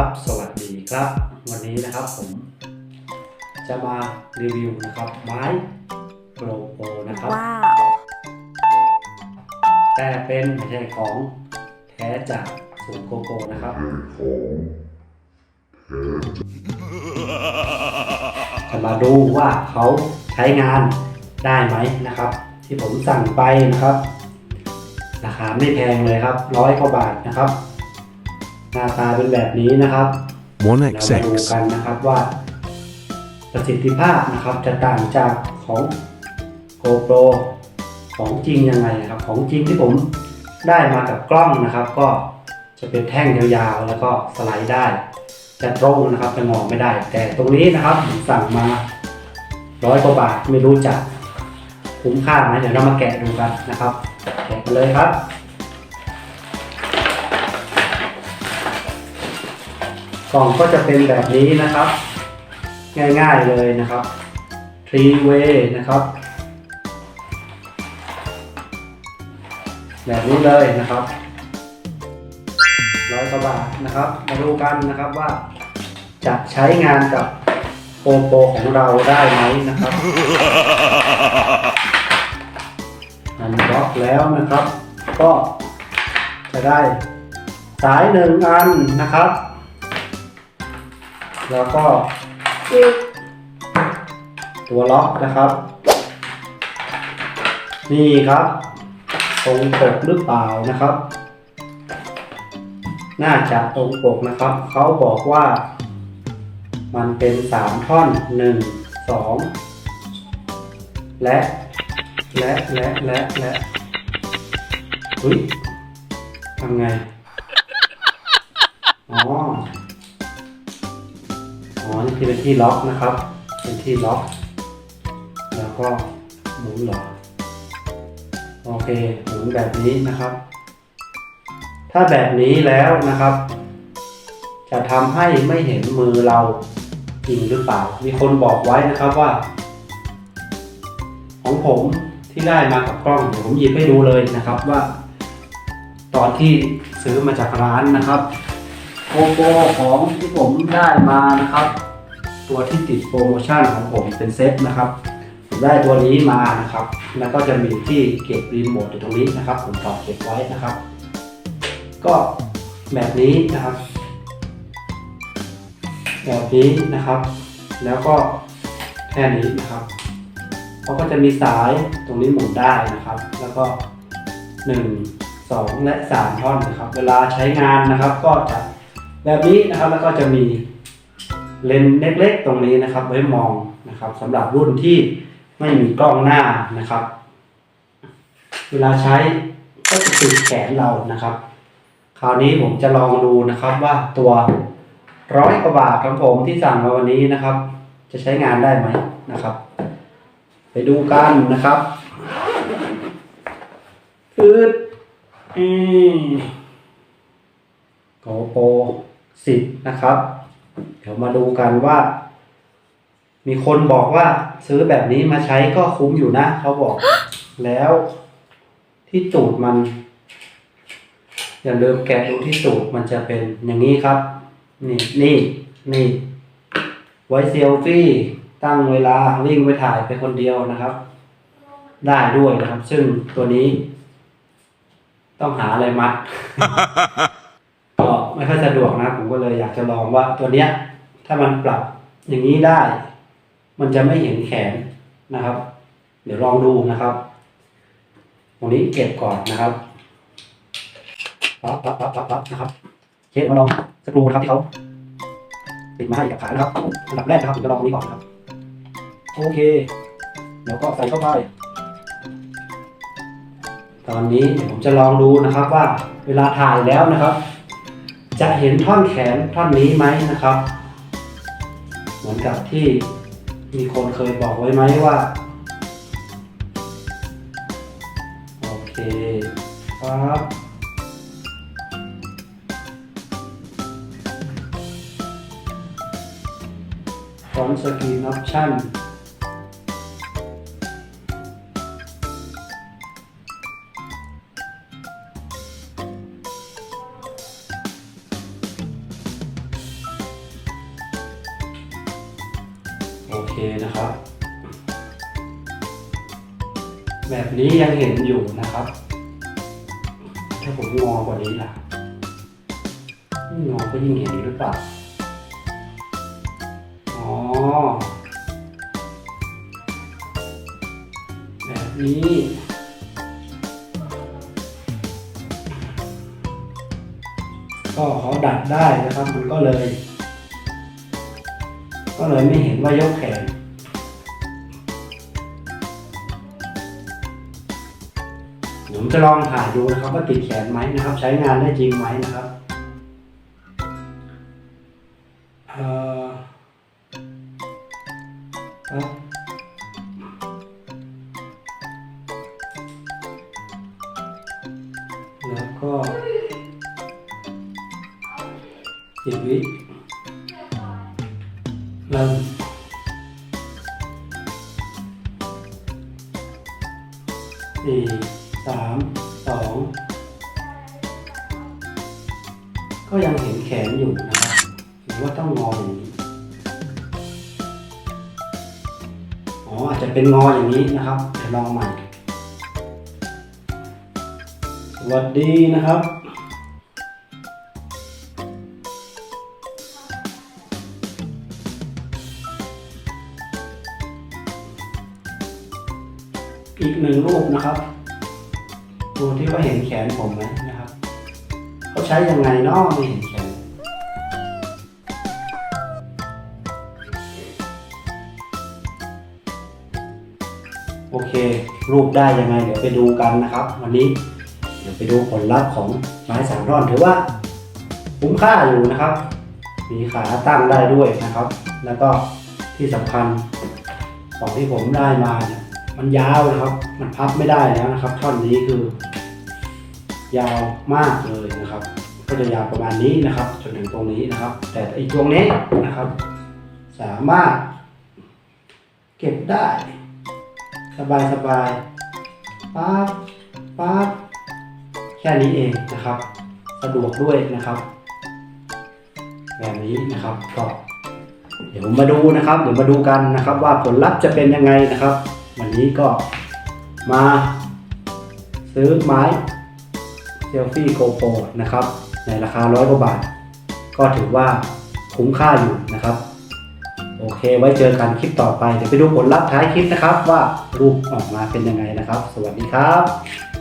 ครับ สวัสดีครับ วันนี้นะครับผม จะมารีวิวนะครับไม้โกลโปนะครับ ว้าว แต่เป็นไม่ใช่ของแท้จากศูนย์โกโปนะครับ จะมาดูว่าเขาใช้งานได้ไหมนะครับ ที่ผมสั่งไปนะครับ ราคาไม่แพงเลยครับร้อยกว่าบาทนะครับ หน้าตาเป็นแบบนี้นะครับเรามาดู 1XX กันนะครับว่า ประสิทธิภาพนะครับจะต่างจากของ GoPro ของจริงยังไงนะครับ ของจริงที่ผมได้มากับกล้องนะครับ ก็จะเป็นแท่งยาวๆ แล้วก็สไลด์ได้ จะตรงนะครับจะงอไม่ได้ แต่ตรงนี้นะครับผมสั่งมาร้อยกว่าบาทไม่รู้จะคุ้มค่าไหมเดี๋ยวเรามาแกะดูกันนะครับแกะกันเลยครับ กล่องก็จะเป็นแบบนี้นะครับ ง่ายๆเลยนะครับ three way นะครับ แบบนี้เลยนะครับร้อยกว่าบาทนะครับ มาดูกันนะครับว่า จะใช้งานกับโปโปของเราได้ไหมนะครับอันบล็อกแล้วนะครับ ก็จะได้สายหนึ่งอันนะครับ แล้วก็ตัวล็อกนะครับ นี่ครับตรงปกหรือเปล่านะครับ น่าจะตรงปกนะครับ เขาบอกว่า มันเป็นสามท่อนหนึ่งสองและ และ และ และ และเฮ้ยทำไง อ๋อ อ๋อนี่คือเป็นที่ล็อกนะครับ เป็นที่ล็อก แล้วก็หมุนหรอโอเคหมุนแบบนี้นะครับ ถ้าแบบนี้แล้วนะครับ จะทำให้ไม่เห็นมือเราจริงหรือเปล่า มีคนบอกไว้นะครับว่า ของผมที่ได้มากับกล้องเดี๋ยวผมหยิบให้ดูเลยนะครับว่า ตอนที่ซื้อมาจากร้านนะครับโกโปรของที่ผมได้มานะครับ ตัวที่ติดโปรโมชั่นของผมเป็นเซตนะครับ ผมได้ตัวนี้มานะครับ แล้วก็จะมีที่เก็บรีโมทอยู่ตรงนี้นะครับ ผมต่อเก็บไว้นะครับ ก็แบบนี้นะครับ แบบนี้นะครับ แล้วก็แค่นี้นะครับเขาก็จะมีสายตรงนี้หมุนได้นะครับ แล้วก็ 1 2 และ 3 ท่อนนะครับ เวลาใช้งานนะครับ ก็จะแบบนี้นะครับแล้วก็จะมี เลนส์เล็กๆ ตรงนี้นะครับ ไว้มองนะครับสำหรับรุ่นที่ไม่มีกล้องหน้านะครับ เวลาใช้ก็จะติดแขนเรานะครับ คราวนี้ผมจะลองดูนะครับว่าตัวร้อยกว่าบาทของผมที่สั่งมาวันนี้นะครับ จะใช้งานได้ไหมนะครับ ไปดูกันนะครับอืดอืมโกโปสิบนะครับ เดี๋ยวมาดูกันว่า มีคนบอกว่าซื้อแบบนี้มาใช้ก็คุ้มอยู่นะ เขาบอก แล้วที่ตูดมัน อย่าลืมแกะดูที่ตูดมันจะเป็นอย่างนี้ครับ นี่นี่นี่ไว้เซลฟี่ตั้งเวลาวิ่งไปถ่ายไปคนเดียวนะครับ ได้ด้วยนะครับ ซึ่งตัวนี้ ต้องหาอะไรมัด ไม่ค่อยสะดวกนะ ผมก็เลยอยากจะลองว่าตัวเนี้ย ถ้ามันปรับอย่างนี้ได้ มันจะไม่เห็นแขนนะครับ เดี๋ยวลองดูนะครับตรงนี้เก็บก่อนนะครับปั๊บปั๊บปั๊บปั๊บปั๊บนะครับเคสมาลองสกรูนะครับที่เขาติดมาให้กับขานะครับอันดับแรกนะครับผมจะลองตรงนี้ก่อนนะครับ โอเคเดี๋ยวก็ใส่เข้าไปตอนนี้เดี๋ยวผมจะลองดูนะครับว่าเวลาถ่ายแล้วนะครับ จะเห็นท่อนแขนท่อนนี้ไหมนะครับ เหมือนกับที่มีคนเคยบอกไว้ไหมว่าโอเคครับฟอนต์สกรีนออปชั่น โอเคนะครับ แบบนี้ยังเห็นอยู่นะครับ ถ้าผมงอกว่านี้ล่ะงงอก็ยิ่งเห็นหรือเปล่าอ๋อแบบนี้ก็เขาดัดได้นะครับ มันก็เลย ก็เลยไม่เห็นว่ายกแขน ผมจะลองถ่ายดูนะครับว่าติดแขนไหมนะครับ ใช้งานได้จริงไหมนะครับเอ่อครับแล้วก็สิบวิ เริ่มสี่สามสองก็ยังเห็นแขนอยู่นะครับหรือว่าต้องงออย่างนี้อ๋ออาจจะเป็นงออย่างนี้นะครับเดี๋ยวลองใหม่สวัสดีนะครับ อีกหนึ่งรูปนะครับดูที่ว่าเห็นแขนผมไหมนะครับเขาใช้ยังไงเนาะไม่เห็นแขนโอเค รูปได้ยังไง เดี๋ยวไปดูกันนะครับ วันนี้เดี๋ยวไปดูผลลัพธ์ของไม้สามร่อนถือว่า คุ้มค่าอยู่นะครับ มีขาตั้งได้ด้วยนะครับ แล้วก็ที่สำคัญของที่ผมได้มาเนี่ย มันยาวนะครับ มันพับไม่ได้แล้วนะครับ ท่อนนี้คือ ยาวมากเลยนะครับ ก็จะยาวประมาณนี้นะครับจนถึงตรงนี้นะครับ แต่ไอีกตรงนี้นะครับ สามารถ เก็บได้ สบายสบายปั๊บปั๊บแค่นี้เองนะครับ สะดวกด้วยนะครับ แบบนี้นะครับก็เดี๋ยวมาดูนะครับ เดี๋ยวมาดูกันนะครับ ว่าผลลัพธ์จะเป็นยังไงนะครับ วันนี้ก็มาซื้อไม้เซลฟี่โกโปรนะครับ ในราคาร้อยกว่าบาท ก็ถือว่าคุ้มค่าอยู่นะครับ โอเค ไว้เจอกันคลิปต่อไป เดี๋ยวไปดูผลลัพธ์ท้ายคลิปนะครับ ว่ารูปออกมาเป็นยังไงนะครับ สวัสดีครับ